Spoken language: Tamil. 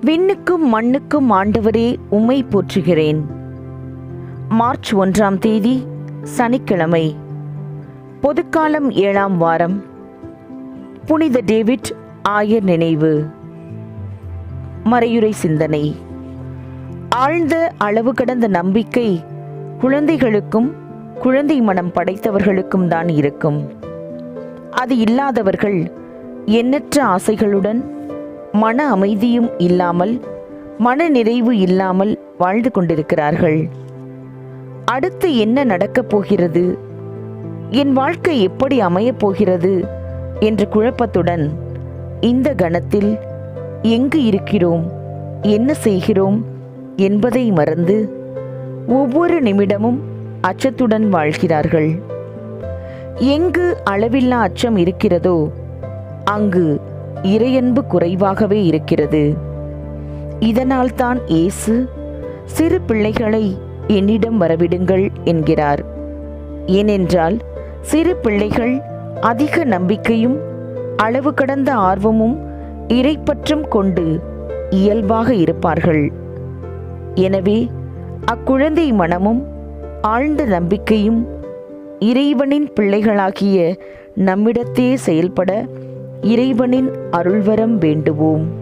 விண்ணுக்கும் மண்ணுக்கும் ஆண்டவரே உமை போற்றுகிறேன். மார்ச் ஒன்றாம் தேதி சனிக்கிழமை. பொதுக்காலம் ஏழாம் வாரம். புனித டேவிட் ஆயர் நினைவு. மறையுறை சிந்தனை. ஆழ்ந்த அளவு கடந்த நம்பிக்கை குழந்தைகளுக்கும் குழந்தை மனம் படைத்தவர்களுக்கும் தான் இருக்கும். அது இல்லாதவர்கள் எண்ணற்ற ஆசைகளுடன் மன அமைதியும் இல்லாமல் மன நிறைவு இல்லாமல் வாழ்ந்து கொண்டிருக்கிறார்கள். அடுத்து என்ன நடக்கப் போகிறது? என் வாழ்க்கை எப்படி அமையப் போகிறது? என்ற குழப்பத்துடன் இந்த கணத்தில் எங்கு இருக்கிறோம்? என்ன செய்கிறோம்? என்பதை மறந்து ஒவ்வொரு நிமிடமும் அச்சத்துடன் வாழ்கிறார்கள். எங்கு அளவில்லா அச்சம் இருக்கிறதோ அங்கு இறையன்பு குறைவாகவே இருக்கிறது. இதனால்தான் இயேசு சிறு பிள்ளைகளை என்னிடம் வரவிடுங்கள் என்கிறார். ஏனென்றால் சிறு பிள்ளைகள் அதிக நம்பிக்கையும் அளவு கடந்த ஆர்வமும் இறைப்பற்றும் கொண்டு இயல்பாக இருப்பார்கள். எனவே அக்குழந்தை மனமும் ஆழ்ந்த நம்பிக்கையும் இறைவனின் பிள்ளைகளாகிய நம்மிடத்தே செயல்பட இறைவனின் அருள்வரம் வேண்டுவோம்.